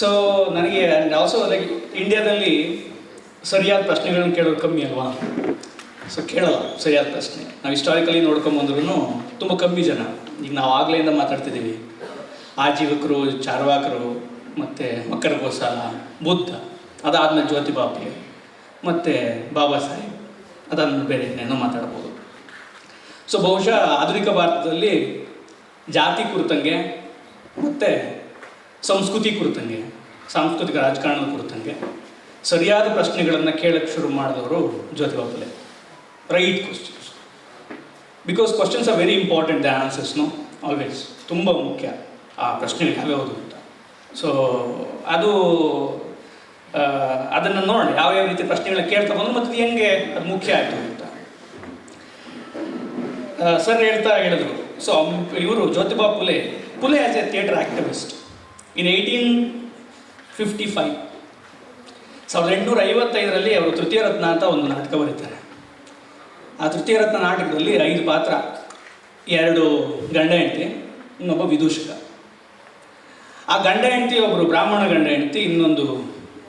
So ನನಗೆ also like ಇಂಡಿಯಾದಲ್ಲಿ ಸರಿಯಾದ ಪ್ರಶ್ನೆಗಳನ್ನು ಕೇಳೋದು ಕಮ್ಮಿ ಅಲ್ವಾ? ಸೊ ಕೇಳಲ್ಲ, ಸರಿಯಾದ ಪ್ರಶ್ನೆ. ನಾವು ಹಿಸ್ಟಾರಿಕಲಿ ನೋಡ್ಕೊಂಬಂದ್ರೂ ತುಂಬ ಕಮ್ಮಿ ಜನ. ಈಗ ನಾವು ಆಗ್ಲೆಯಿಂದ ಮಾತಾಡ್ತಿದ್ದೀವಿ. ಆಜೀವಕರು, ಚಾರ್ವಾಕರು, ಮತ್ತು ಮಕರ ಗೋಸಾಲ, ಬುದ್ಧ, ಅದಾದ್ಮೇಲೆ ಜ್ಯೋತಿಬಾ ಫುಲೆ ಮತ್ತು ಬಾಬಾ ಸಾಹೇಬ್. ಅದಾದ್ಮೇಲೆ ಬೇರೆ ಏನೋ ಮಾತಾಡ್ಬೋದು. ಸೊ ಬಹುಶಃ ಆಧುನಿಕ ಭಾರತದಲ್ಲಿ ಜಾತಿ ಕುರಿತಂಗೆ ಮತ್ತು ಸಂಸ್ಕೃತಿ ಕುರಿತಂಗೆ, ಸಾಂಸ್ಕೃತಿಕ ರಾಜಕಾರಣದ ಕುರಿತಂಗೆ ಸರಿಯಾದ ಪ್ರಶ್ನೆಗಳನ್ನು ಕೇಳಕ್ಕೆ ಶುರು ಮಾಡಿದವರು Jyotiba Phule right questions because questions are very important the ಆನ್ಸರ್ಸ್ನು always ತುಂಬ ಮುಖ್ಯ ಆ ಪ್ರಶ್ನೆಗಳು ಯಾವ್ಯಾವುದು ಅಂತ. ಸೊ ಅದು ಅದನ್ನು ನೋಡಿ, ಯಾವ್ಯಾವ ರೀತಿ ಪ್ರಶ್ನೆಗಳನ್ನ ಕೇಳ್ತಾ ಬಂದು ಮತ್ತು ಹೆಂಗೆ ಅದು ಮುಖ್ಯ ಆಯಿತು ಅಂತ. ಸರ್ ಹೇಳ್ತಾ ಹೇಳಿದ್ರು. ಸೊ ಇವರು Jyotiba Phule Phule as a theatre activist in eighteen fifty five ಸಾವಿರದ ಎಂಟುನೂರ ಐವತ್ತೈದರಲ್ಲಿ ಅವರು ತೃತೀಯ ರತ್ನ ಅಂತ ಒಂದು ನಾಟಕ ಬರೀತಾರೆ. ಆ ತೃತೀಯ ರತ್ನ ನಾಟಕದಲ್ಲಿ ಐದು ಪಾತ್ರ ಎರಡು ಗಂಡ ಹೆಂಡತಿ, ಇನ್ನೊಬ್ಬ ವಿದೂಷಕ. ಆ ಗಂಡ ಹೆಂಡತಿ ಒಬ್ಬರು ಬ್ರಾಹ್ಮಣ ಗಂಡ ಹೆಂಡತಿ, ಇನ್ನೊಂದು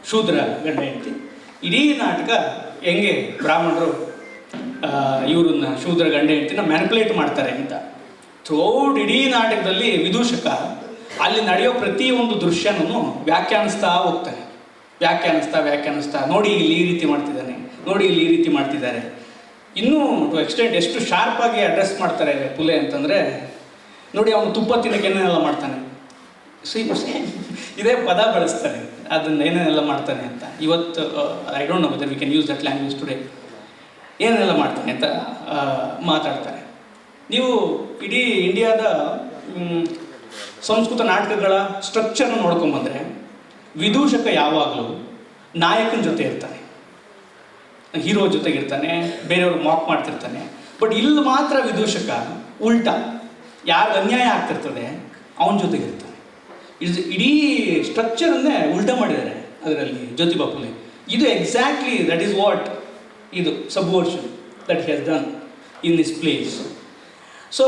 ಶೂದ್ರ ಗಂಡ ಹೆಂಡತಿ. ಇಡೀ ನಾಟಕ ಹೆಂಗೆ ಬ್ರಾಹ್ಮಣರು ಇವ್ರನ್ನ ಶೂದ್ರ ಗಂಡ ಹೆಂಡತಿನ ಮ್ಯಾನಿಪುಲೇಟ್ ಮಾಡ್ತಾರೆ ಅಂತ. ಥ್ರೋಡ್ ಇಡೀ ನಾಟಕದಲ್ಲಿ ವಿದೂಷಕ. ಅಲ್ಲಿ ನಡೆಯೋ ಪ್ರತಿ ಒಂದು ದೃಶ್ಯನೂ ವ್ಯಾಖ್ಯಾನಿಸ್ತಾ ಹೋಗ್ತಾನೆ ವ್ಯಾಖ್ಯಾನಿಸ್ತಾ ವ್ಯಾಖ್ಯಾನಿಸ್ತಾ, ನೋಡಿ ಇಲ್ಲಿ ಈ ರೀತಿ ಮಾಡ್ತಿದ್ದಾನೆ, ನೋಡಿ ಇಲ್ಲಿ ಈ ರೀತಿ ಮಾಡ್ತಿದ್ದಾರೆ. ಇನ್ನೂ ಟು ಎಕ್ಸ್ಟೆಂಟ್ ಎಷ್ಟು ಶಾರ್ಪಾಗಿ ಅಡ್ರೆಸ್ ಮಾಡ್ತಾರೆ ಪುಲೆ ಅಂತಂದರೆ, ನೋಡಿ ಅವನು ತುಪ್ಪ ತಿನ್ನಕ್ಕೆ ಏನೇನೆಲ್ಲ ಮಾಡ್ತಾನೆ. ಸಿ ಇದೇ ಪದ ಬಳಸ್ತಾನೆ ಅದನ್ನ ಏನೇನೆಲ್ಲ ಮಾಡ್ತಾನೆ ಅಂತ. ಇವತ್ತು I don't know whether we can use that language today ಏನೆಲ್ಲ ಮಾಡ್ತಾನೆ ಅಂತ ಮಾತಾಡ್ತಾರೆ. ನೀವು ಇಡೀ ಇಂಡಿಯಾದ ಸಂಸ್ಕೃತ ನಾಟಕಗಳ ಸ್ಟ್ರಕ್ಚರ್ನ ನೋಡ್ಕೊಂಬಂದರೆ ವಿದೂಷಕ ಯಾವಾಗಲೂ ನಾಯಕನ ಜೊತೆ ಇರ್ತಾನೆ. ಹೀರೋ ಜೊತೆಗಿರ್ತಾನೆ ಬೇರೆಯವ್ರು ಮಾಕ್ ಮಾಡ್ತಿರ್ತಾನೆ. ಬಟ್ ಇಲ್ಲಿ ಮಾತ್ರ ವಿದೂಷಕ ಉಲ್ಟಾ ಯಾರು ಅನ್ಯಾಯ ಆಗ್ತಿರ್ತದೆ ಅವನ ಜೊತೆಗಿರ್ತಾನೆ. ಇದು ಇಡೀ ಸ್ಟ್ರಕ್ಚರನ್ನೇ ಉಲ್ಟಾ ಮಾಡಿದ್ದಾರೆ ಅದರಲ್ಲಿ ಜ್ಯೋತಿ ಬಾಪುಲೆ. ಇದು ಎಕ್ಸಾಕ್ಟ್ಲಿ ದಟ್ ಈಸ್ ವಾಟ್ ಇದು subversion that has done in this place so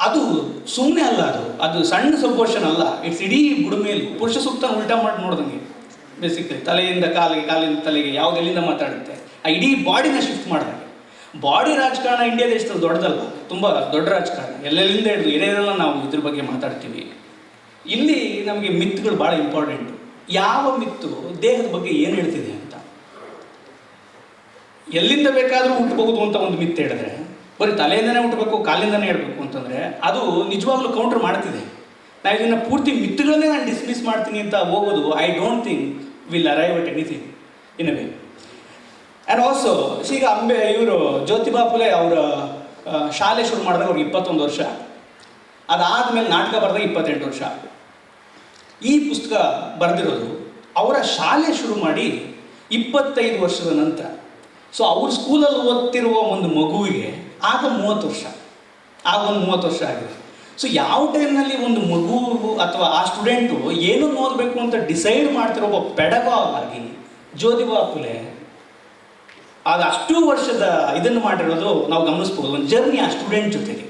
ಅದು ಸುಮ್ಮನೆ ಅಲ್ಲ ಅದು. ಅದು ಸಣ್ಣ ಸಬ್ವರ್ಷನ್ ಅಲ್ಲ. ಇಟ್ಸ್ ಇಡೀ ಬುಡಮೇಲು. ಪುರುಷ ಸೂಕ್ತ ಉಲ್ಟಾ ಮಾಡಿ ನೋಡ್ದಂಗೆ ಬೇಸಿಕಲಿ ತಲೆಯಿಂದ ಕಾಲಿಗೆ ಕಾಲಿಂದ ತಲೆಗೆ ಯಾವುದೆಲ್ಲಿಂದ ಮಾತಾಡುತ್ತೆ. ಆ ಇಡೀ ಬಾಡಿನ ಶಿಫ್ಟ್ ಮಾಡಿದಂಗೆ. ಬಾಡಿ ರಾಜಕಾರಣ ಇಂಡಿಯಾ ದೇಶದಲ್ಲಿ ದೊಡ್ಡದಲ್ಲ, ತುಂಬ ದೊಡ್ಡ ರಾಜಕಾರಣ. ಎಲ್ಲೆಲ್ಲಿಂದ ಹಿಡಿದು ಏನೇನೆಲ್ಲ ನಾವು ಇದ್ರ ಬಗ್ಗೆ ಮಾತಾಡ್ತೀವಿ. ಇಲ್ಲಿ ನಮಗೆ ಮಿತ್ಗಳು ಭಾಳ ಇಂಪಾರ್ಟೆಂಟು ಯಾವ ಮಿತ್ತು ದೇಹದ ಬಗ್ಗೆ ಏನು ಹೇಳ್ತಿದೆ ಅಂತ. ಎಲ್ಲಿಂದ ಬೇಕಾದರೂ ಹುಟ್ಟಬಹುದು ಅಂತ ಒಂದು ಮಿತ್ ಹೇಳಿದ್ರೆ ಬರೀ ತಲೆಯಿಂದನೇ ಹುಟ್ಟಬೇಕು, ಕಾಲಿಂದನೇ ಹೇಳ್ಬೇಕು ಅಂತಂದರೆ ಅದು ನಿಜವಾಗ್ಲೂ ಕೌಂಟರ್ ಮಾಡ್ತಿದೆ. ನಾವು ಇದನ್ನು ಪೂರ್ತಿ ಮಿತ್ತುಗಳನ್ನೇ ನಾನು ಡಿಸ್ಮಿಸ್ ಮಾಡ್ತೀನಿ ಅಂತ ಹೋಗೋದು I don't think will arrive at anything in a way and also ಈಗ ಅಂಬೆ ಇವರು ಜ್ಯೋತಿಬಾ ಫುಲೆ ಅವರ ಶಾಲೆ ಶುರು ಮಾಡಿದಾಗ ಅವ್ರಿಗೆ ಇಪ್ಪತ್ತೊಂದು ವರ್ಷ. ಅದಾದಮೇಲೆ ನಾಟಕ ಬರೆದಾಗ ಇಪ್ಪತ್ತೆಂಟು ವರ್ಷ. ಈ ಪುಸ್ತಕ ಬರೆದಿರೋದು ಅವರ ಶಾಲೆ ಶುರು ಮಾಡಿ ಇಪ್ಪತ್ತೈದು ವರ್ಷದ ನಂತರ. ಸೊ ಅವ್ರ ಸ್ಕೂಲಲ್ಲಿ ಓದ್ತಿರುವ ಒಂದು ಮಗುವಿಗೆ ಆಗ ಮೂವತ್ತು ವರ್ಷ. ಆಗ ಒಂದು ಮೂವತ್ತು ವರ್ಷ ಆಗಿದೆ. ಸೊ ಯಾವ ಟೈಮ್ನಲ್ಲಿ ಒಂದು ಮಗು ಅಥವಾ ಆ ಸ್ಟೂಡೆಂಟು ಏನನ್ನು ಓದಬೇಕು ಅಂತ ಡಿಸೈಡ್ ಮಾಡ್ತಿರೋ ಒಬ್ಬ ಪೆಡಗಾಗ್ ಆಗಿ ಜ್ಯೋತಿಬಾ ಫುಲೆ ಆಗ ಅಷ್ಟು ವರ್ಷದ ಇದನ್ನು ಮಾಡಿರೋದು ನಾವು ಗಮನಿಸ್ಬೋದು. ಒಂದು ಜರ್ನಿ ಆ ಸ್ಟೂಡೆಂಟ್ ಜೊತೆಗೆ.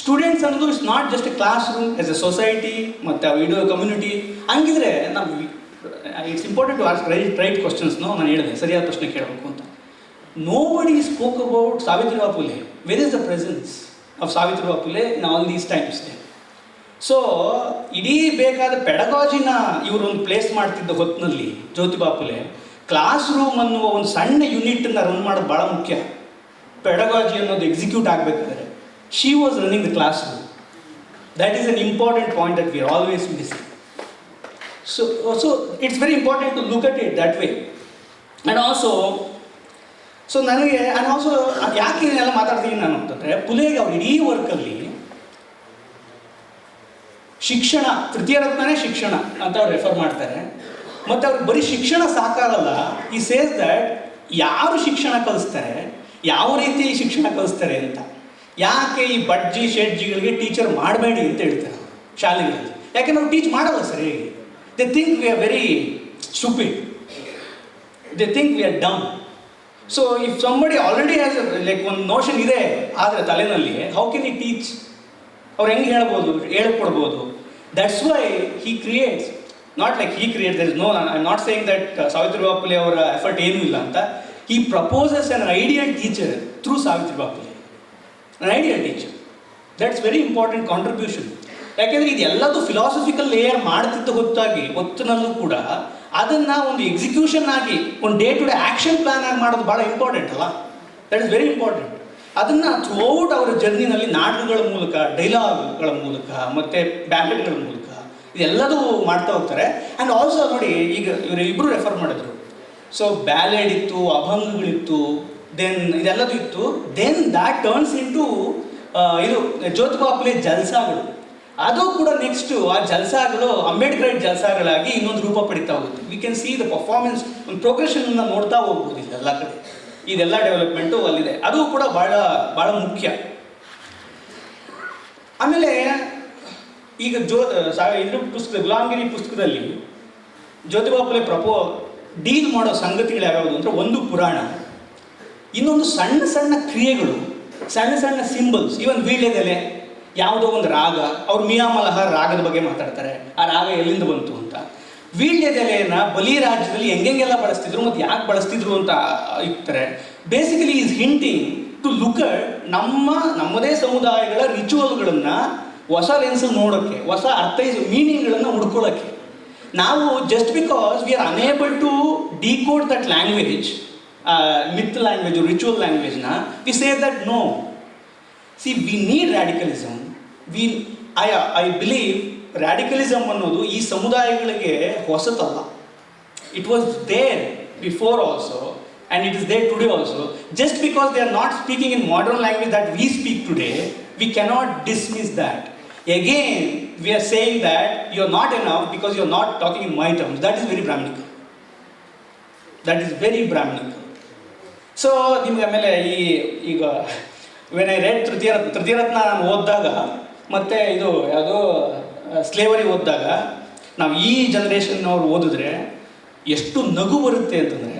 ಸ್ಟೂಡೆಂಟ್ಸ್ ಅನ್ನೋದು it's not just classroom as a society ಮತ್ತು ವಿಡಿಯೋ ಕಮ್ಯುನಿಟಿ ಹಂಗಿದ್ರೆ ನಾವು it's important to ask right right ಕ್ವಶನ್ಸ್ನು ನಾನು ಹೇಳಿದೆ. ಸರಿಯಾದ ಪ್ರಶ್ನೆ ಕೇಳಬೇಕು ಅಂತ spoke about spoke about Where is the presence the presence of in all these times so ಇಡೀ ಬೇಕಾದ ಪೆಡಗಾಜಿನ ಇವರೊಂದು ಪ್ಲೇಸ್ ಮಾಡ್ತಿದ್ದ ಹೊತ್ತಿನಲ್ಲಿ ಜ್ಯೋತಿಬಾಪುಲೆ ಕ್ಲಾಸ್ ರೂಮ್ ಅನ್ನುವ ಒಂದು ಸಣ್ಣ ಯೂನಿಟನ್ನು ರನ್ ಮಾಡೋದು ಭಾಳ ಮುಖ್ಯ. ಪೆಡಗಾಜಿ ಅನ್ನೋದು ಎಕ್ಸಿಕ್ಯೂಟ್ ಆಗಬೇಕಾದ್ರೆ she was running the class room that is an important point that we always miss so so it's very important to look at it that way and also so ನನಗೆ and also ಯಾಕೆ ಇದನ್ನೆಲ್ಲ ಮಾತಾಡ್ತೀನಿ ನಾನು ಅಂತಂದರೆ, ಪುಲೆಗೆ ಅವ್ರ ಇಡೀ ವರ್ಕಲ್ಲಿ ಶಿಕ್ಷಣ, ತೃತೀಯ ರತ್ನನೇ ಶಿಕ್ಷಣ ಅಂತ ಅವ್ರು ರೆಫರ್ ಮಾಡ್ತಾರೆ. ಮತ್ತು ಅವ್ರಿಗೆ ಬರೀ ಶಿಕ್ಷಣ ಸಾಕಾಗಲ್ಲ. ಈ ಸೇಸ್ ದಟ್ ಯಾರು ಶಿಕ್ಷಣ ಕಲಿಸ್ತಾರೆ, ಯಾವ ರೀತಿ ಶಿಕ್ಷಣ ಕಲಿಸ್ತಾರೆ ಅಂತ. ಯಾಕೆ ಈ ಬಡ್ಜಿ, ಶೆಡ್ಜಿಗಳಿಗೆ ಟೀಚರ್ ಮಾಡಬೇಡಿ ಅಂತ ಹೇಳ್ತಾರೆ ಶಾಲೆಗಳಲ್ಲಿ. ಯಾಕೆ ನಾವು ಟೀಚ್ ಮಾಡಲ್ಲ sir they think we are very stupid they think we are dumb so if somebody already has like ಒಂದು ನೋಷನ್ ಇದೆ, ಆದರೆ ತಲೆನಲ್ಲಿ ಹೌ ಕೆನ್ ಇ ಟೀಚ್ ಅವ್ರು ಹೆಂಗೆ ಹೇಳ್ಬೋದು, ಹೇಳ್ಕೊಡ್ಬೋದು? That's why he creates not like he create there is no I not saying that Savitri Bai Phule ಅವರ effort ಏನೂ ಇಲ್ಲ ಅಂತ. ಈ proposes an ideal teacher through Savitri Bai Phule an ideal teacher that's very important contribution ಯಾಕೆಂದರೆ ಇದೆಲ್ಲದೂ philosophical layer ಮಾಡ್ತಿದ್ದ ಹೊತ್ತಾಗಿ ಹೊತ್ತಿನಲ್ಲೂ ಕೂಡ ಅದನ್ನು ಒಂದು ಎಕ್ಸಿಕ್ಯೂಷನ್ ಆಗಿ, ಒಂದು day to day action plan ಆಗಿ ಮಾಡೋದು ಭಾಳ ಇಂಪಾರ್ಟೆಂಟ್ ಅಲ್ಲ? ದಟ್ ಇಸ್ ವೆರಿ ಇಂಪಾರ್ಟೆಂಟ್ ಅದನ್ನು ಥ್ರೂಔಟ್ ಅವರ ಜರ್ನಿನಲ್ಲಿ ನಾಟಕಗಳ ಮೂಲಕ ಡೈಲಾಗ್ಗಳ ಮೂಲಕ, ಮತ್ತು ಬ್ಯಾಲೆಟ್ಗಳ ಮೂಲಕ, ಇದೆಲ್ಲದೂ ಮಾಡ್ತಾ ಹೋಗ್ತಾರೆ. ಆ್ಯಂಡ್ ಆಲ್ಸೋ ನೋಡಿ, ಈಗ ಇವರು ಇಬ್ಬರು ರೆಫರ್ ಮಾಡಿದ್ರು. ಸೊ ಬ್ಯಾಲೆಡ್ ಇತ್ತು, ಅಭಂಗಗಳಿತ್ತು ದೆನ್ ಇದೆಲ್ಲದೂ ಇತ್ತು. ದೆನ್ ದ್ಯಾಟ್ ಟರ್ನ್ಸ್ ಇಂಟು ಇದು ಜೋತ್ಬಾಪ್ಲೆ ಜಲ್ಸಾಗಳು. ಅದು ಕೂಡ ನೆಕ್ಸ್ಟ್ ಆ ಜಲ್ಸಾಗಳು, ಅಂಬೇಡ್ಕರ್ ಜಲ್ಸಾಗಳಾಗಿ ಇನ್ನೊಂದು ರೂಪ ಪಡಿತಾ ಹೋಗುತ್ತೆ. We can see the performance ಒಂದು ಪ್ರೋಗ್ರೆಷನ್ ನೋಡ್ತಾ ಹೋಗ್ಬೋದು ಇದೆಲ್ಲ ಕಡೆ. ಇದೆಲ್ಲ ಡೆವಲಪ್ಮೆಂಟು ಅಲ್ಲಿದೆ. ಅದು ಕೂಡ ಭಾಳ ಭಾಳ ಮುಖ್ಯ. ಆಮೇಲೆ ಈಗ ಜೋ ಇದ್ರ ಪುಸ್ತಕ, ಗುಲಾಮಗಿರಿ ಪುಸ್ತಕದಲ್ಲಿ ಜ್ಯೋತಿಬಾಪುಲೆ ಪ್ರಪೋ, ಡೀಲ್ ಮಾಡೋ ಸಂಗತಿಗಳು ಯಾವ್ಯಾವುದು ಅಂದರೆ ಒಂದು ಪುರಾಣ, ಇನ್ನೊಂದು ಸಣ್ಣ ಸಣ್ಣ ಕ್ರಿಯೆಗಳು, ಸಣ್ಣ ಸಣ್ಣ ಸಿಂಬಲ್ಸ್ ಈವನ್ ವೀಳ್ಯದೆಲೆ. ಯಾವುದೋ ಒಂದು ರಾಗ, ಅವ್ರು ಮಿಯಾಮಲಹ ರಾಗದ ಬಗ್ಗೆ ಮಾತಾಡ್ತಾರೆ. ಆ ರಾಗ ಎಲ್ಲಿಂದ ಬಂತು ಅಂತ. ವೀಳ್ಯದೆಲೆಯನ್ನು ಬಲಿ ರಾಜ್ಯದಲ್ಲಿ ಹೆಂಗೆಲ್ಲ ಬಳಸ್ತಿದ್ರು ಮತ್ತು ಯಾಕೆ ಬಳಸ್ತಿದ್ರು ಅಂತ ಇರ್ತಾರೆ. Basically is hinting to look ನಮ್ಮ, ನಮ್ಮದೇ ಸಮುದಾಯಗಳ ರಿಚುವಲ್ಗಳನ್ನು ಹೊಸ ಲೆನ್ಸ್ ನೋಡೋಕ್ಕೆ, ಹೊಸ ಅರ್ಥೈಸ್ ಮೀನಿಂಗ್ಗಳನ್ನು ಹುಡ್ಕೊಳ್ಳೋಕ್ಕೆ ನಾವು just because we are unable to decode that language myth language ritual ಲ್ಯಾಂಗ್ವೇಜ್ನ we say that no see we need radicalism we I I believe radicalism ಅನ್ನೋದು ಈ ಸಮುದಾಯಗಳಿಗೆ ಹೊಸತಲ್ಲ. It was there before also and it is there today also just because they are not speaking in modern language that we speak today we cannot dismiss that again, we are saying that you not not enough because you are not talking in my terms that is very brahminical. That is very brahminical. So ನಿಮ್ಗೆ ಆಮೇಲೆ ಈ, ಈಗ when I read ತೃತೀಯ ತೃತೀಯ ರತ್ನ ನಾನು ಓದಿದಾಗ ಮತ್ತು ಇದು ಯಾವುದೋ ಸ್ಲೇವರಿ ಓದಿದಾಗ ನಾವು ಈ ಜನ್ರೇಷನ್ನವ್ರು ಓದಿದ್ರೆ ಎಷ್ಟು ನಗು ಬರುತ್ತೆ ಅಂತಂದರೆ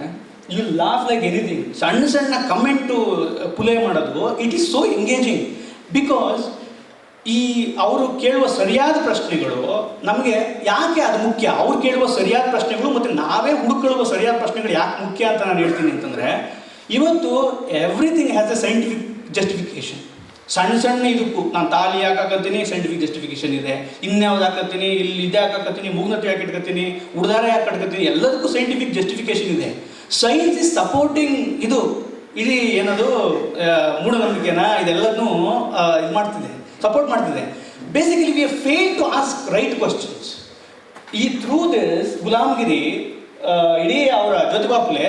ಯು ಲಾಫ್ ಲೈಕ್ ಎನಿಥಿಂಗ್ ಸಣ್ಣ ಸಣ್ಣ ಕಮೆಂಟು ಪುಲೇ ಮಾಡೋದು it is so engaging because ಈ ಅವರು ಕೇಳುವ ಸರಿಯಾದ ಪ್ರಶ್ನೆಗಳು ನಮಗೆ ಯಾಕೆ ಅದು ಮುಖ್ಯ? ಅವ್ರು ಕೇಳುವ ಸರಿಯಾದ ಪ್ರಶ್ನೆಗಳು ಮತ್ತು ನಾವೇ ಹುಡುಕೊಳ್ಳುವ ಸರಿಯಾದ ಪ್ರಶ್ನೆಗಳು ಯಾಕೆ ಮುಖ್ಯ ಅಂತ ನಾನು ಹೇಳ್ತೀನಿ ಅಂತಂದರೆ, ಇವತ್ತು everything has a scientific justification ಸಣ್ಣ ಸಣ್ಣ ಇದಕ್ಕೂ ನಾನು ತಾಲಿ ಹಾಕಾಕತ್ತೀನಿ ಸೈಂಟಿಫಿಕ್ ಜಸ್ಟಿಫಿಕೇಶನ್ ಇದೆ. ಇನ್ಯಾವ್ದು ಹಾಕತ್ತೀನಿ, ಇಲ್ಲಿ ಇದೇ ಯಾಕೆ ಇಟ್ಕೊತೀನಿ ಉಡ್ದಾರ ಯಾಕೆ ಕಟ್ಕೊತೀನಿ ಎಲ್ಲದಕ್ಕೂ ಸೈಂಟಿಫಿಕ್ ಜಸ್ಟಿಫಿಕೇಶನ್ ಇದೆ. ಸೈನ್ಸ್ ಇಸ್ ಸಪೋರ್ಟಿಂಗ್ ಇದು ಇಡೀ ಏನದು ಮೂಢನಂಬಿಕೆನ ಇದೆಲ್ಲದನ್ನೂ ಇದು ಮಾಡ್ತಿದೆ ಸಪೋರ್ಟ್ ಮಾಡ್ತಿದೆ. Basically we fail to ask right questions ಈ ಥ್ರೂ ದಿಸ್ ಗುಲಾಮ್ಗಿರಿ ಇಡೀ ಅವರ ಜ್ಯೋತಿಬಾಪುಲೆ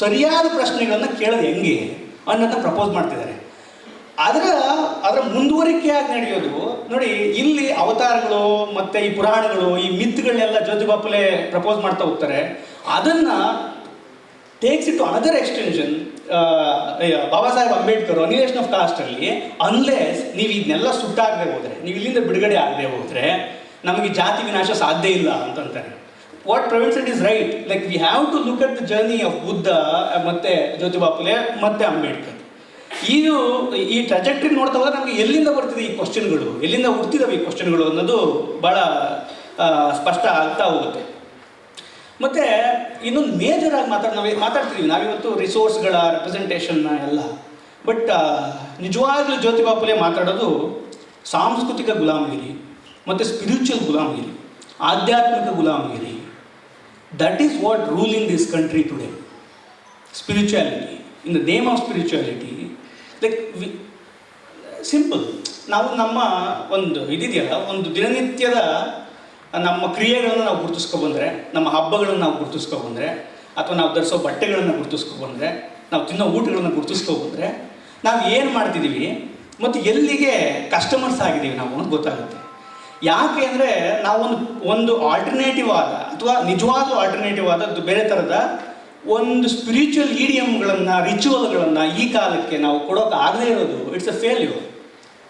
ಸರಿಯಾದ ಪ್ರಶ್ನೆಗಳನ್ನು ಕೇಳೋದು ಹೆಂಗೆ ಅನ್ನೋದನ್ನ ಪ್ರಪೋಸ್ ಮಾಡ್ತಿದ್ದಾರೆ. ಅದರ ಅದರ ಮುಂದುವರಿಕೆಯಾಗಿ ನಡೆಯೋದು, ನೋಡಿ, ಇಲ್ಲಿ ಅವತಾರಗಳು ಮತ್ತು ಈ ಪುರಾಣಗಳು, ಈ ಮಿತ್ಗಳನ್ನೆಲ್ಲ ಜ್ಯೋತಿಬಾಪುಲೆ ಪ್ರಪೋಸ್ ಮಾಡ್ತಾ ಹೋಗ್ತಾರೆ. ಅದನ್ನು takes it another extension Baba Saheb Ambedkar annihilation of ಕಾಸ್ಟಲ್ಲಿ unless ನೀವು ಇದನ್ನೆಲ್ಲ ಸುಟ್ಟಾಗದೆ ಹೋದ್ರೆ, ನೀವು ಇಲ್ಲಿಂದ ಬಿಡುಗಡೆ ಆಗದೆ ಹೋದ್ರೆ, ನಮಗೆ ಜಾತಿ ವಿನಾಶ ಸಾಧ್ಯ ಇಲ್ಲ ಅಂತಂತಾರೆ. What Praveen it is right like we have to look at the journey of Buddha ಮತ್ತೆ ಜ್ಯೋತಿಬಾಪುಲೆ ಮತ್ತೆ ಅಂಬೇಡ್ಕರ್. ಇದು ಈ ಟ್ರಜೆಕ್ಟ್ರಿ ನೋಡ್ತಾ ಹೋದ್ರೆ ನಮಗೆ ಎಲ್ಲಿಂದ ಬರ್ತಿದೆ ಈ ಕ್ವಶನ್ಗಳು ಎಲ್ಲಿಂದ ಹುಡ್ತಿದಾವೆ ಈ ಕ್ವಶನ್ಗಳು ಅನ್ನೋದು ಭಾಳ ಸ್ಪಷ್ಟ ಆಗ್ತಾ ಹೋಗುತ್ತೆ. ಮತ್ತು ಇನ್ನೊಂದು ಮೇಜರ್ ಆಗಿ ಮಾತಾಡ್ ನಾವು ಮಾತಾಡ್ತೀವಿ ನಾವಿವತ್ತು ರಿಸೋರ್ಸ್ಗಳ ರೆಪ್ರೆಸೆಂಟೇಷನ್ ಎಲ್ಲ. ಬಟ್ ನಿಜವಾಗ್ಲೂ ಜ್ಯೋತಿಬಾ ಪುಲೆ ಮಾತಾಡೋದು ಸಾಂಸ್ಕೃತಿಕ ಗುಲಾಮಗಿರಿ, ಮತ್ತು ಸ್ಪಿರಿಚುವಲ್ ಗುಲಾಮಗಿರಿ, ಆಧ್ಯಾತ್ಮಿಕ Gulamgiri. That is what rule in this country today spirituality in the name of spirituality like we simple ನಾವು ನಮ್ಮ ಒಂದು ಇದಿದೆಯಲ್ಲ, ಒಂದು ದಿನನಿತ್ಯದ ನಮ್ಮ ಕ್ರಿಯೆಗಳನ್ನು ನಾವು ಗುರುತಿಸ್ಕೊಬಂದರೆ ನಮ್ಮ ಹಬ್ಬಗಳನ್ನು ನಾವು ಗುರುತಿಸ್ಕೊಬಂದರೆ ಅಥವಾ ನಾವು ಧರಿಸೋ ಬಟ್ಟೆಗಳನ್ನು ಗುರುತಿಸ್ಕೊಬಂದರೆ ನಾವು ತಿನ್ನೋ ಊಟಗಳನ್ನು ಗುರುತಿಸ್ಕೊಬಂದರೆ ನಾವು ಏನು ಮಾಡ್ತಿದ್ದೀವಿ, ಮತ್ತು ಎಲ್ಲಿಗೆ ಕಸ್ಟಮರ್ಸ್ ಆಗಿದ್ದೀವಿ ನಾವು ಅನ್ನೋದು ಗೊತ್ತಾಗುತ್ತೆ. ಯಾಕೆ ಅಂದರೆ ನಾವೊಂದು, ಒಂದು ಆಲ್ಟರ್ನೇಟಿವ್ ಆದ, ಅಥವಾ ನಿಜವಾದ ಆಲ್ಟರ್ನೇಟಿವ್ ಆದ ಬೇರೆ ಥರದ ಒಂದು ಸ್ಪಿರಿಚುವಲ್ ಈಡಿಯಮ್ಗಳನ್ನು ರಿಚುವಲ್ಗಳನ್ನು ಈ ಕಾಲಕ್ಕೆ ನಾವು ಕೊಡೋಕೆ ಆಗದೇ ಇರೋದು ಇಟ್ಸ್ ಅ ಫೇಲ್ಯೂರ್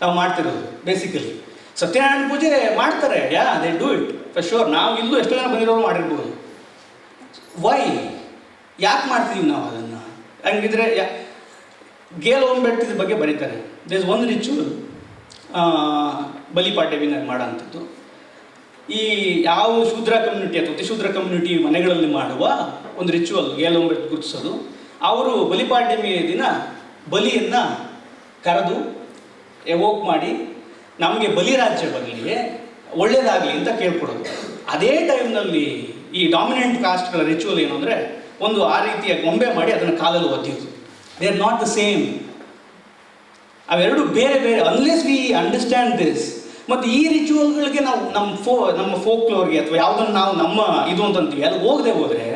ನಾವು ಮಾಡ್ತಿರೋದು ಬೇಸಿಕಲಿ ಸತ್ಯನಾರಾಯಣ ಪೂಜೆ ಮಾಡ್ತಾರೆ, yeah they do it for sure ನಾವು ಇಲ್ಲೂ ಎಷ್ಟೋ ಜನ ಬಂದಿರೋರು ಮಾಡಿರ್ಬೋದು. ವೈ ಯಾಕೆ ಮಾಡ್ತೀವಿ ನಾವು ಅದನ್ನು? ಹಂಗಿದ್ರೆ, ಯಾ, ಗೇಲ್ ಓಂಬೆಟ್ಟಿದ ಬಗ್ಗೆ ಬರೀತಾರೆ. ದೇಸ್ ಒಂದು ರಿಚುವಲ್ ಬಲಿಪಾಡ್ಯ ವಿನರ್ ಮಾಡೋಂಥದ್ದು ಈ ಯಾವ ಶೂದ್ರ ಕಮ್ಯುನಿಟಿ ಅಥವಾ ಅತಿಶೂದ್ರ ಕಮ್ಯುನಿಟಿ ಮನೆಗಳಲ್ಲಿ ಮಾಡುವ ಒಂದು ರಿಚುವಲ್ ಗೇಲೊಂಬೆ ಗುರುತಿಸೋದು. ಅವರು ಬಲಿಪಾಡ್ಯಮಿಯ ದಿನ ಬಲಿಯನ್ನು ಕರೆದು ಎವೋಕ್ ಮಾಡಿ, ನಮಗೆ ಬಲಿರಾಜ್ಯ ಬರಲಿ ಒಳ್ಳೆಯದಾಗಲಿ ಅಂತ ಕೇಳ್ಕೊಡೋದು. ಅದೇ ಟೈಮ್ನಲ್ಲಿ ಈ ಡಾಮಿನೆಂಟ್ ಕಾಸ್ಟ್ಗಳ ರಿಚುವಲ್ ಏನು ಅಂದರೆ ಒಂದು ಆ ರೀತಿಯ ಗೊಂಬೆ ಮಾಡಿ ಅದನ್ನು ಕಾಲಲ್ಲಿ ಒದ್ದಿದ್ದು they are not the same ಅವೆರಡು ಬೇರೆ ಬೇರೆ ಅನ್ಲೆಸ್ ವಿ ಅಂಡರ್ಸ್ಟ್ಯಾಂಡ್ ದಿಸ್ ಮತ್ತು ಈ ರಿಚುವಲ್ಗಳಿಗೆ ನಾವು ನಮ್ಮ ಫೋ ನಮ್ಮ ಫೋಕ್ಲೋರ್ಗೆ ಅಥವಾ ಯಾವುದನ್ನು ನಾವು ನಮ್ಮ ಇದು ಅಂತಂತೀವಿ, ಅಲ್ಲಿ ಹೋಗದೆ ಹೋದರೆ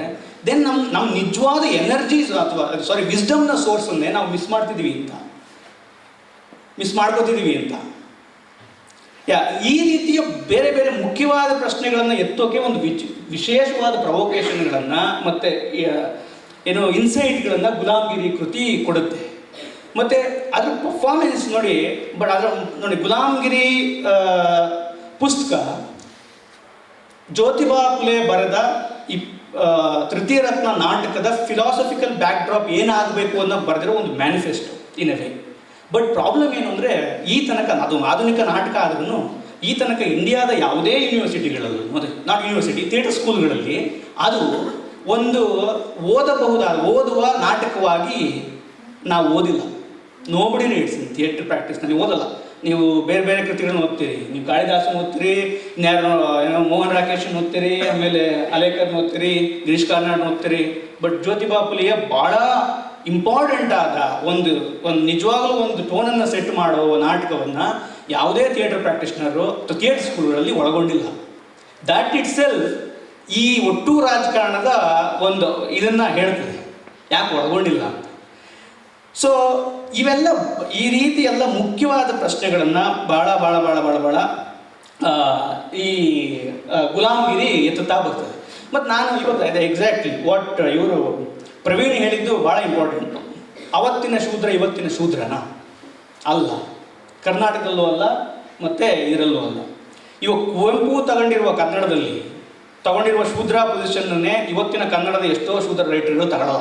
ದೆನ್ ನಮ್ಮ ನಮ್ಮ ನಿಜವಾದ ಎನರ್ಜೀಸ್ ಅಥವಾ ಸಾರಿ ವಿಸ್ಡಮ್ನ ಸೋರ್ಸನ್ನೇ ನಾವು ಮಿಸ್ ಮಾಡ್ತಿದ್ದೀವಿ ಅಂತ. ಮಿಸ್ ಮಾಡ್ಕೋತಿದ್ದೀವಿ ಅಂತ. ಯಾ, ಈ ರೀತಿಯ ಬೇರೆ ಬೇರೆ ಮುಖ್ಯವಾದ ಪ್ರಶ್ನೆಗಳನ್ನು ಎತ್ತೋಕೆ ಒಂದು ವಿಚ್, ವಿಶೇಷವಾದ ಪ್ರವೋಕೇಶನ್ಗಳನ್ನು ಮತ್ತು ಏನು ಇನ್ಸೈಟ್ಗಳನ್ನು ಗುಲಾಮ್ಗಿರಿ ಕೃತಿ ಕೊಡುತ್ತೆ. ಮತ್ತು ಅದ್ರ ಪರ್ಫಾರ್ಮೆನ್ಸ್ ನೋಡಿ ಬಟ್ ಅದರ ನೋಡಿ ಗುಲಾಮ್ಗಿರಿ ಪುಸ್ತಕ ಜ್ಯೋತಿಬಾ ಫುಲೆ ಬರೆದ ಈ ತೃತೀಯ ರತ್ನ ನಾಟಕದ ಫಿಲಾಸಫಿಕಲ್ ಬ್ಯಾಕ್ ಡ್ರಾಪ್ ಏನಾಗಬೇಕು ಅನ್ನೋ ಬರೆದಿರೋ ಒಂದು manifesto in a but problem ಏನು ಅಂದರೆ, ಈ ತನಕ ಅದು ಆಧುನಿಕ ನಾಟಕ ಆದ್ರೂ ಈ ತನಕ ಇಂಡಿಯಾದ ಯಾವುದೇ ಯೂನಿವರ್ಸಿಟಿಗಳಲ್ಲೂ ಮತ್ತು ನಾಟ್ ಯೂನಿವರ್ಸಿಟಿ ಥಿಯೇಟರ್ ಸ್ಕೂಲ್ಗಳಲ್ಲಿ ಅದು ಒಂದು ಓದಬಹುದಾದ ಓದುವ ನಾಟಕವಾಗಿ ನಾವು ಓದಿಲ್ಲ. ನೋಬಡಿ ರೀಡ್ಸ್ ಥಿಯೇಟರ್ ಪ್ರಾಕ್ಟೀಸ್ನಲ್ಲಿ ಓದಲ್ಲ. ನೀವು ಬೇರೆ ಬೇರೆ ಕೃತಿಗಳನ್ನ ಓದ್ತೀರಿ. ನೀವು ಕಾಳಿದಾಸನ ಓದ್ತೀರಿ, ನ್ಯಾರೋ, ಏನೋ ಮೋಹನ್ ರಾಕೇಶನ್ ಓದ್ತೀರಿ, ಆಮೇಲೆ ಅಲೇಕರ್ನ ಓದ್ತೀರಿ, ಗಿರೀಶ್ ಕಾರ್ನಾಡ್ ಓದ್ತೀರಿ. ಬಟ್ ಜ್ಯೋತಿಬಾ ಪುಲಿಯ ಭಾಳ ಇಂಪಾರ್ಟೆಂಟ್ ಆದ ಒಂದು ಒಂದು ನಿಜವಾಗಲೂ ಒಂದು ಟೋನನ್ನು ಸೆಟ್ ಮಾಡೋ ನಾಟಕವನ್ನು ಯಾವುದೇ ಥಿಯೇಟರ್ ಪ್ರಾಕ್ಟೀಸ್ನರು ಅಥವಾ ಥಿಯೇಟರ್ ಸ್ಕೂಲ್ಗಳಲ್ಲಿ ಒಳಗೊಂಡಿಲ್ಲ. ದ್ಯಾಟ್ ಇಟ್ ಸೆಲ್ಫ್ ಈ ಒಟ್ಟು ರಾಜಕಾರಣದ ಒಂದು ಇದನ್ನು ಹೇಳ್ತದೆ. ಯಾಕೆ ಒಳಗೊಂಡಿಲ್ಲ? ಸೊ ಇವೆಲ್ಲ ಈ ರೀತಿ ಎಲ್ಲ ಮುಖ್ಯವಾದ ಪ್ರಶ್ನೆಗಳನ್ನು ಭಾಳ ಭಾಳ ಭಾಳ ಭಾಳ ಭಾಳ ಈ ಗುಲಾಮಗಿರಿ ಎತ್ತುತ್ತಾ ಬರ್ತದೆ. ಮತ್ತು ನಾನು ಇವತ್ತು ಎಕ್ಸಾಕ್ಟ್ಲಿ ವಾಟ್ ಇವರು ಪ್ರವೀಣ್ ಹೇಳಿದ್ದು ಭಾಳ ಇಂಪಾರ್ಟೆಂಟು ಅವತ್ತಿನ ಶೂದ್ರ ಇವತ್ತಿನ ಶೂದ್ರನ? ಅಲ್ಲ. ಕರ್ನಾಟಕದಲ್ಲೂ ಅಲ್ಲ, ಮತ್ತು ಇದರಲ್ಲೂ ಅಲ್ಲ. ಇವ ಕುವೆಂಪು ತಗೊಂಡಿರುವ ಕನ್ನಡದಲ್ಲಿ, ತಗೊಂಡಿರುವ ಶೂದ್ರ ಪೊಸಿಷನ್ನೇ ಇವತ್ತಿನ ಕನ್ನಡದ ಎಷ್ಟೋ ಶೂದ್ರ ರೈಟರ್ಗಳು ತಗೊಳ್ಳಲ್ಲ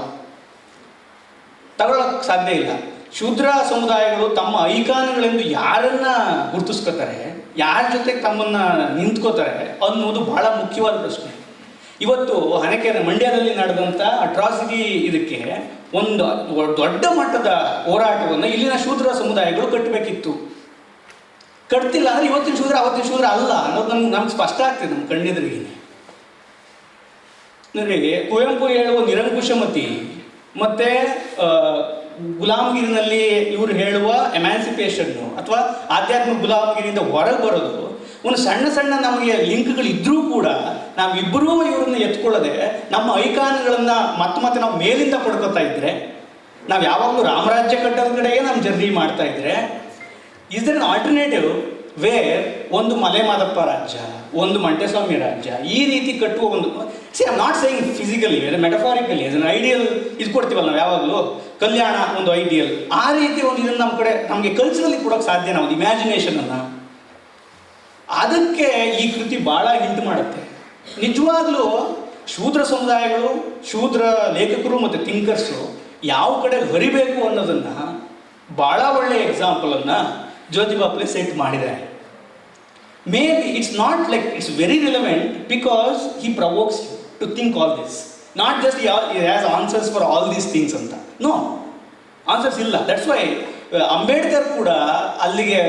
ತಗೊಳ್ಳೋಕ್ಕೆ ಸಾಧ್ಯ ಇಲ್ಲ. ಶೂದ್ರ ಸಮುದಾಯಗಳು ತಮ್ಮ ಐಕಾನ್ಗಳೆಂದು ಯಾರನ್ನ ಗುರುತಿಸ್ಕೋತಾರೆ, ಯಾರ ಜೊತೆ ತಮ್ಮನ್ನ ನಿಂತ್ಕೋತಾರೆ ಅನ್ನೋದು ಬಹಳ ಮುಖ್ಯವಾದ ಪ್ರಶ್ನೆ. ಇವತ್ತು ಹನಕೆರೆ ಮಂಡ್ಯದಲ್ಲಿ ನಡೆದಂಥ ಅಟ್ರಾಸಿಟಿ ಇದಕ್ಕೆ ಒಂದು ದೊಡ್ಡ ಮಟ್ಟದ ಹೋರಾಟವನ್ನು ಇಲ್ಲಿನ ಶೂದ್ರ ಸಮುದಾಯಗಳು ಕಟ್ಟಬೇಕಿತ್ತು ಕಟ್ತಿಲ್ಲ ಅಂದ್ರೆ ಇವತ್ತಿನ ಶೂದ್ರ, ಅವತ್ತಿನ ಶೂದ್ರ ಅಲ್ಲ ಅನ್ನೋದು ನಮ್ಗೆ ನಮ್ಗೆ ಸ್ಪಷ್ಟ ಆಗ್ತದೆ ನಮ್ಮ ಕಣ್ಣೆದುರಿಗೆ ನೋಡಿ ಕುವೆಂಪು ಹೇಳುವ ನಿರಂಕುಶಮತಿ ಮತ್ತೆ ಗುಲಾಮಗಿರಿನಲ್ಲಿ ಇವರು ಹೇಳುವ ಎಮ್ಯಾನ್ಸಿಪೇಷನ್ನು ಅಥವಾ ಆಧ್ಯಾತ್ಮ ಗುಲಾಮಗಿರಿಯಿಂದ ಹೊರಗೆ ಬರೋದು, ಒಂದು ಸಣ್ಣ ಸಣ್ಣ ನಮಗೆ ಲಿಂಕ್ಗಳು ಇದ್ದರೂ ಕೂಡ ನಾವಿಬ್ಬರೂ ಇವ್ರನ್ನ ಎತ್ಕೊಳ್ಳದೆ ನಮ್ಮ ಐಕಾನ್ಗಳನ್ನು ಮತ್ತೆ ಮತ್ತೆ ನಾವು ಮೇಲಿಂದ ಪಡ್ಕೊತಾ ಇದ್ದರೆ ನಾವು ಯಾವಾಗಲೂ ರಾಮರಾಜ್ಯ ಕಟ್ಟೋದ ಕಡೆಗೆ ನಾವು ಜರ್ನಿ ಮಾಡ್ತಾ ಇದ್ದರೆ ಇಸ್ ದರ್ ಆಲ್ಟರ್ನೇಟಿವ್ ವೇರ್ ಒಂದು ಮಲೆ ಮಾದಪ್ಪ ರಾಜ್ಯ, ಒಂದು ಮಂಟೆಸ್ವಾಮಿ ರಾಜ್ಯ, ಈ ರೀತಿ ಕಟ್ಟುವ ಒಂದು see I not saying physically metaphorically ಅದನ್ನು ಐಡಿಯಲ್ ಇದು ಕೊಡ್ತೀವಲ್ಲ ನಾವು ಯಾವಾಗಲೂ? ಕಲ್ಯಾಣ ಒಂದು ಐಡಿಯಲ್ ಆ ರೀತಿ ಒಂದು ಇದನ್ನು ನಮ್ಮ ಕಡೆ ನಮಗೆ ಕಲ್ಚರಲ್ಲಿ ಕೊಡೋಕೆ ಸಾಧ್ಯ ನಾವು ಇಮ್ಯಾಜಿನೇಷನನ್ನು ಅದಕ್ಕೆ ಈ ಕೃತಿ ಭಾಳ ಹಿಂಟ್ ಮಾಡುತ್ತೆ. ನಿಜವಾಗ್ಲೂ ಶೂದ್ರ ಸಮುದಾಯಗಳು, ಶೂದ್ರ ಲೇಖಕರು ಮತ್ತು ಥಿಂಕರ್ಸು ಯಾವ ಕಡೆ ಹರಿಬೇಕು ಅನ್ನೋದನ್ನು ಭಾಳ ಒಳ್ಳೆಯ ಎಕ್ಸಾಂಪಲನ್ನು ಜ್ಯೋತಿಬಾ ಪ್ಲೇ ಸೆಟ್ ಮಾಡಿದ್ದಾರೆ. Maybe it's not like it's very relevant because he provokes think to think all this not just has answers for all these things ಅಂತ. ನೋ ಆನ್ಸರ್ಸ್ ಇಲ್ಲ. ದಟ್ಸ್ ವೈ ಅಂಬೇಡ್ಕರ್ ಕೂಡ ಅಲ್ಲಿಗೆ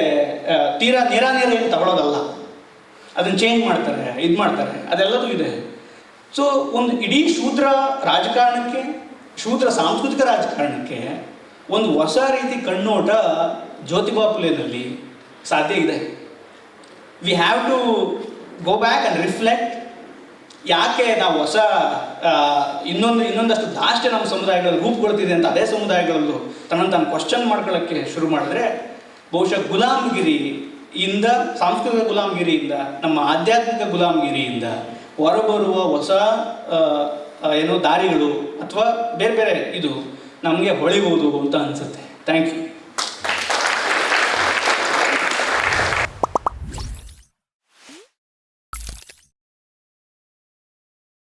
ತೀರಾ ನೇರ ನೇರ ಏನು ತಗೊಳ್ಳೋದಲ್ಲ ಅದನ್ನು ಚೇಂಜ್ ಮಾಡ್ತಾರೆ, ಇದು ಮಾಡ್ತಾರೆ. ಅದೆಲ್ಲದೂ ಇದೆ. ಸೊ ಒಂದು ಇಡೀ ಶೂದ್ರ ರಾಜಕಾರಣಕ್ಕೆ, ಶೂದ್ರ ಸಾಂಸ್ಕೃತಿಕ ರಾಜಕಾರಣಕ್ಕೆ ಒಂದು ಹೊಸ ರೀತಿ ಕಣ್ಣೋಟ ಜ್ಯೋತಿಬಾ ಫುಲೆನಲ್ಲಿ ಸಾಧ್ಯ ಇದೆ. We have to go back and reflect ಯಾಕೆ ನಾವು ಹೊಸ ಇನ್ನೊಂದು, ಇನ್ನೊಂದಷ್ಟು ದಾಷ್ಟೇ ನಮ್ಮ ಸಮುದಾಯಗಳಲ್ಲಿ ರೂಪುಗೊಳ್ತಿದೆ ಅಂತ ಅದೇ ಸಮುದಾಯಗಳಲ್ಲೂ ತನ್ನ ತನ್ನ ಕ್ವಶನ್ ಮಾಡ್ಕೊಳ್ಳೋಕ್ಕೆ ಶುರು ಮಾಡಿದ್ರೆ ಬಹುಶಃ ಗುಲಾಮಗಿರಿ ಇಂದ ಸಾಂಸ್ಕೃತಿಕ ಗುಲಾಮಗಿರಿಯಿಂದ ನಮ್ಮ ಆಧ್ಯಾತ್ಮಿಕ ಗುಲಾಮಗಿರಿಯಿಂದ ಹೊರಬರುವ ಹೊಸ ಏನು ದಾರಿಗಳು ಅಥವಾ ಬೇರೆ ಬೇರೆ ಇದು ನಮಗೆ ಹೊಳಿಬೋದು ಅಂತ ಅನಿಸುತ್ತೆ. Thank you